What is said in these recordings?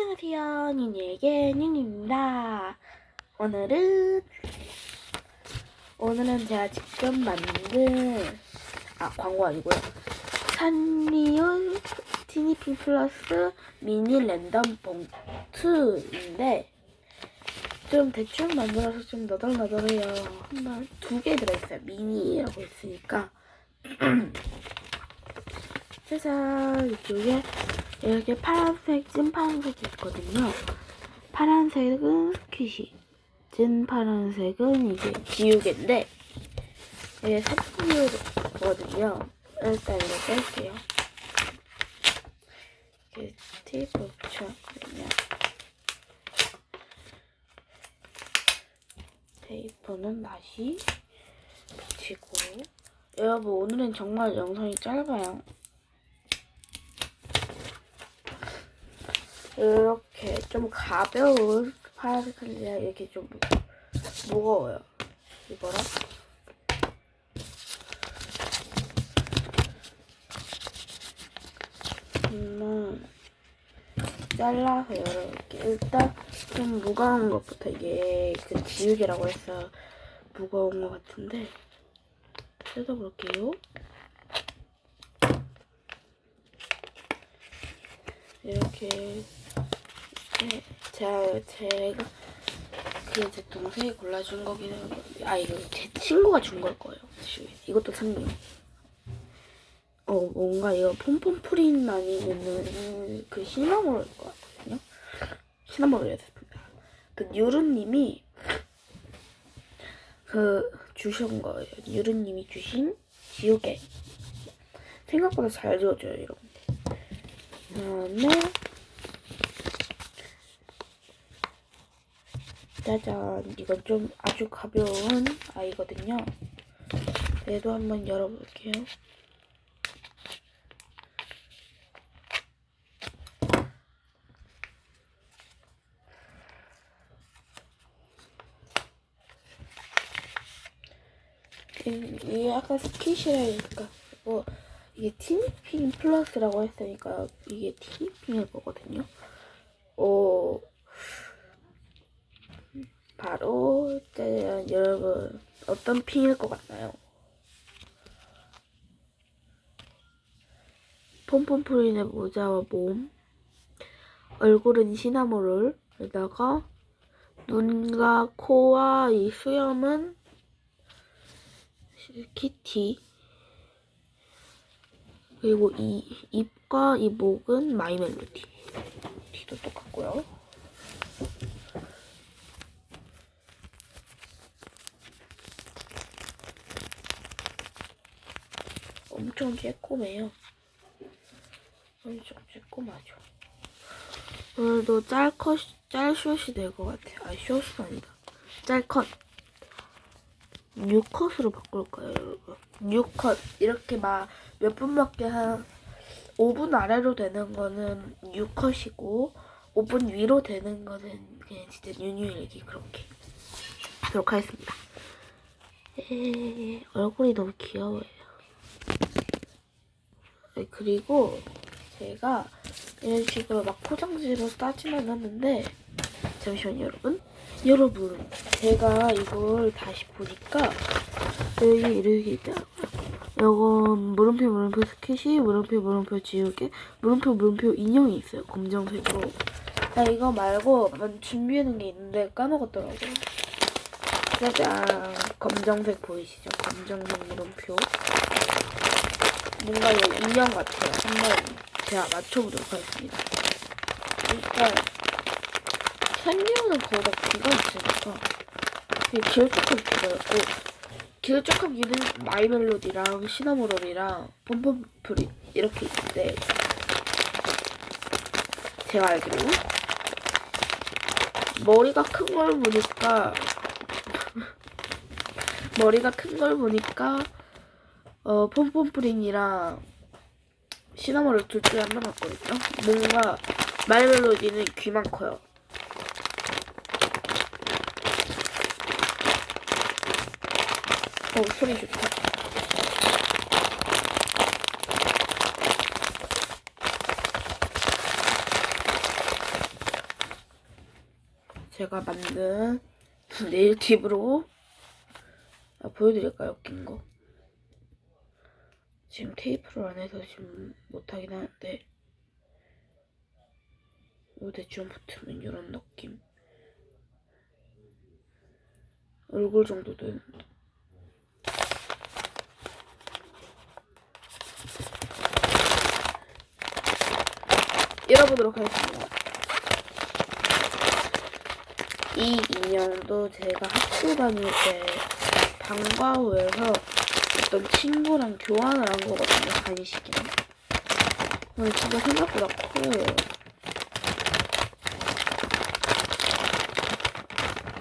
안녕하세요. 니니에게 니니입니다. 오늘은 오늘은 제가 직접 만든 아 광고 아니고요. 산리온 티니핑 플러스 미니 랜덤 봉투인데 좀 대충 만들어서 좀 너덜너덜해요. 한번 두 개 들어있어요. 미니라고 했으니까. 짜잔 이쪽에 이렇게 파란색, 찐 파란색이 있거든요. 파란색은 스퀴시, 찐 파란색은 이제 지우개인데, 이게 삽지우거든요. 일단 이거 뺄게요. 이렇게 테이프 붙여놨거든요. 테이프는 다시 붙이고, 여러분, 오늘은 정말 영상이 짧아요. 이렇게 좀 가벼운 파란색 칼리가 이렇게 좀 무, 무거워요. 이거랑 음, 잘라서 이렇게 일단 좀 무거운 것부터 이게 그 지우개라고 해서 무거운 것 같은데 뜯어볼게요. 이렇게 네, 제가 제가 그게 제 동생이 골라준 거기는 한데 아 이거 제 친구가 준 걸 거예요. 이것도 산리요. 어 뭔가 이거 폼폼 프린 아니면은 그 시나모롤 것 같거든요. 시나모롤이었습니다. 그 유루님이 그 주신 거예요. 유루님이 주신 지우개. 생각보다 잘 지워져요 이런. 거. 그다음에 짜잔. 이건 좀 아주 가벼운 아이거든요. 얘도 한번 열어볼게요. 이- 이게 아까 스키시라니까 뭐 이게 티니핑 플러스라고 했으니까 이게 티니핑일 거거든요. 어, 바로 여러분 어떤 핑일 것 같나요? 폼폼프린의 모자와 몸 얼굴은 시나모롤에다가 눈과 코와 이 수염은 키티 그리고 이 입과 이 목은 마이멜로디. 뒤도 똑같고요. 엄청 쬐꼼해요. 엄청 쬐꼼하죠. 오늘도 짤컷, 짤숏이 될 것 같아요. 아, 숏은 아니다. 짤컷. 뉴컷으로 바꿀 거예요, 여러분. 뉴컷. 이렇게 막 몇 분밖에 한 5분 아래로 되는 거는 뉴컷이고 5분 위로 되는 거는 그냥 진짜 뉴뉴일기 그렇게 하도록 하겠습니다. 에 얼굴이 너무 귀여워요. 네, 그리고 제가 이런 식으로 막 포장지로 따지만 하는데 잠시만요 여러분. 여러분 제가 이걸 다시 보니까 여기 이렇게 있더라고요 이건 물음표 물음표 스킷이 물음표 물음표 지우개 물음표 물음표 인형이 있어요 검정색으로. 나 이거 말고 만 준비해놓은 게 있는데 까먹었더라고요. 짜잔. 검정색 보이시죠? 검정색 물음표 뭔가 이거 인형 같아요. 한번 제가 맞춰보도록 하겠습니다. 일단 산리오는 거기다 귀가 있으니까 이게 길쭉한 귀가 있고 길쭉한 귀는 마이멜로디랑 시나모롤이랑 pompom프리 이렇게 있는데 제가 알기로 머리가 큰 걸 보니까 머리가 큰 걸 보니까 어 폼폼프린이랑 시나모롤 둘 중에 한명 같거든요 뭔가 마이멜로디는 귀만 커요 어 소리 좋다 제가 만든 네일 팁으로 아, 보여드릴까요? 웃긴 거. 지금 테이프를 안 해서 지금 못하긴 하는데 요 대충 붙으면 이런 느낌. 얼굴 정도 되는 열어보도록 하겠습니다. 이 인형도 제가 학교 다닐 때 방과후에서 어떤 친구랑 교환을 한 거거든요, 간식이랑. 근데 진짜 생각보다 커요.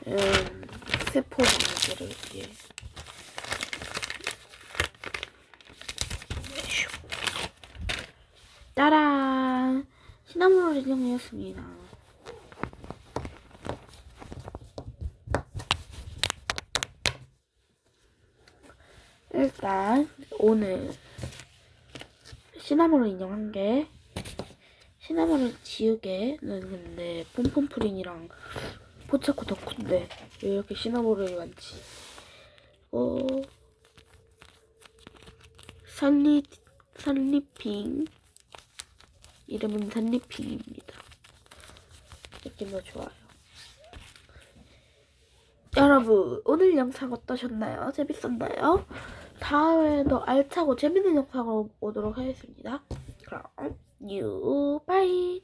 음, 세포 방지를 위해. 슉. 짜란! 시나몬롤 인형이었습니다. 일단 오늘 시나몬롤 인형 한 개, 시나몬롤 지우개는 근데 폼폼프린이랑 포차코 덕후인데 왜 이렇게 시나몬롤이 많지? 어 산리 산리핑 이름은 산리핑입니다. 느낌도 좋아요. 여러분 오늘 영상 어떠셨나요? 재밌었나요? 다음에도 알차고 재밌는 영상으로 오도록 하겠습니다. 그럼 유 바이